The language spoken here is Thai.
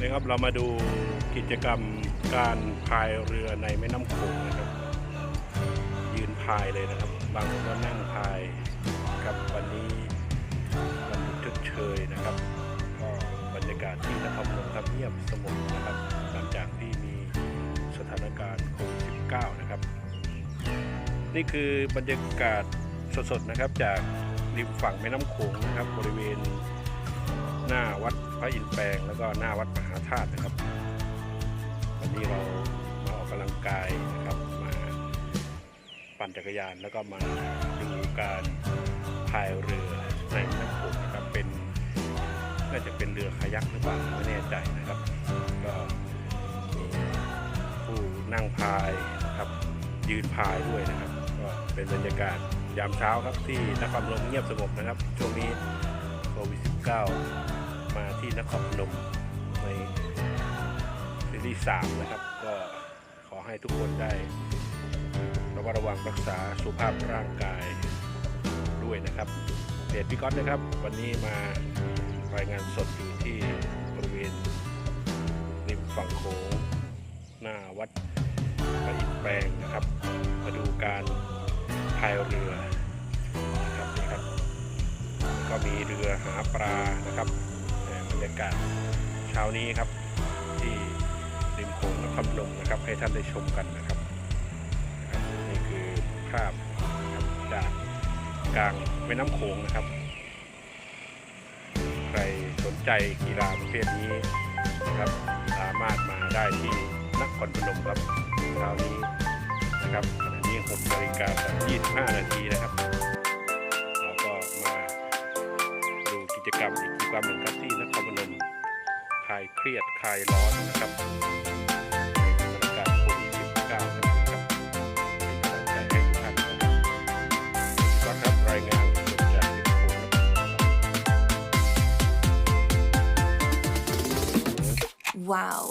นี่ครับเรามาดูกิจกรรมการพายเรือในแม่น้ำโขงนะครับ ยืนพายเลยนะครับ บางคนก็นั่งพายครับวันนี้วันหยุดชดเชยนะครับก็บรรยากาศที่นครพนมครับเงียบสงบนะครับ หลังจากที่มีสถานการณ์โควิด -19 นะครับ นี่คือบรรยากาศสดๆนะครับจากริมฝั่งแม่น้ำโขงนะครับบริเวณ หน้าวัดพระอินทร์แปลงแล้วก็หน้าวัดมหาธาตุนะครับ วันนี้เรามาออกกำลังกายนะครับมาปั่นจักรยานแล้วก็มาดูการพายเรือในแม่น้ำโขงนะครับเป็นน่าจะเป็นเรือคายักหรือเปล่าไม่แน่ใจนะครับ ก็มีผู้นั่งพายนะครับยืนพายด้วยนะครับ ก็เป็นบรรยากาศยามเช้าครับที่นครพนมเงียบสงบนะครับช่วงนี้โควิด -19 มาที่นครพนมในซีรีส์3นะครับ ก็ขอให้ทุกคนได้ระมัดระวังรักษาสุขภาพร่างกายด้วยนะครับเพจพี่ก๊อตนะครับ วันนี้มารายงานสดอยู่ที่บริเวณริมฝั่งโขงหน้าวัดพระอินทร์แปลงนะครับ มาดูการพายเรือนะครับนี่ครับ ก็มีเรือหาปลานะครับ รยากาศเช้านี้ครับ ที่ริมโขงนครพนมนะครับ ให้ท่านได้ชมกันนะครับนะครับ นี่คือภาพจากกลางแม่น้ำโขงนะครับ ใครสนใจกีฬาประเภทนี้นะครับสามารถมาได้ที่นครพนมครับเช้านี้นะครับขณะนี้6นาฬิกา25นาทีนะครับ จกรรมอีกกิจกรรมหนึ่งครับที่นครพนมคลายเครียดคลายร้อนนะครับในสถานการณ์โควิด19นะครับเป็นกำลังใจให้ทุกท่านนะครับก็ครับรายงานสดจากที่โขงนะครับ Wow.